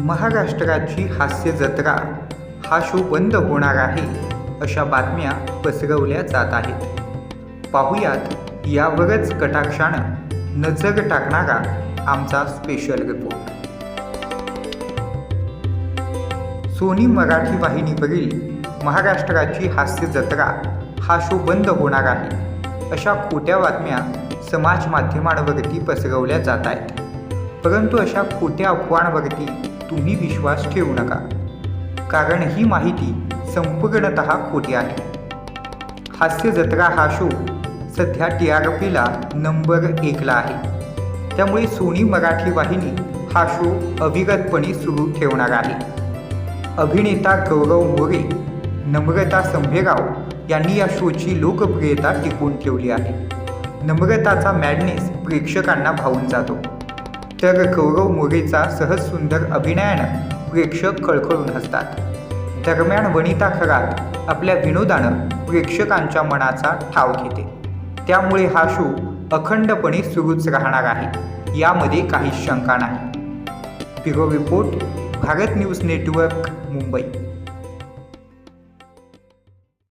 महाराष्ट्राची हास्य जत्रा. हा शो बंद होणार आहे अशा बातम्या पसरवल्या जात आहेत. पाहुयात यावरच कटाक्षानं नजर टाकणारा आमचा स्पेशल रिपोर्ट सोनी मराठी वाहिनीवरील महाराष्ट्राची हास्य जत्रा. हा शो बंद होणार आहे अशा खोट्या बातम्या समाज माध्यमांवरती पसरवल्या जात आहेत. परंतु अशा खोट्या अफवांवरती तुम्ही विश्वास ठेवू नका. कारण ही माहिती संपूर्णत खोटी आहे. हास्य जत्रा हा शो सध्या टी आर पीला नंबर एकला आहे. त्यामुळे सोनी मराठी वाहिनी हा शो अविरतपणे सुरू ठेवणार आहे. अभिनेता गौरव मोरे नम्रता संभेराव यांनी या शोची लोकप्रियता टिकवून ठेवली आहे. नम्रताचा मॅडनेस प्रेक्षकांना भावून जातो. तर गौरव मोरेचा सहज सुंदर अभिनयानं प्रेक्षक खळखळून हसतात. दरम्यान वनिता खरात आपल्या विनोदानं प्रेक्षकांच्या मनाचा ठाव घेते. त्यामुळे हा शो अखंडपणे सुरूच राहणार आहे यामध्ये काही शंका नाही. Bureau report Bharat news network Mumbai.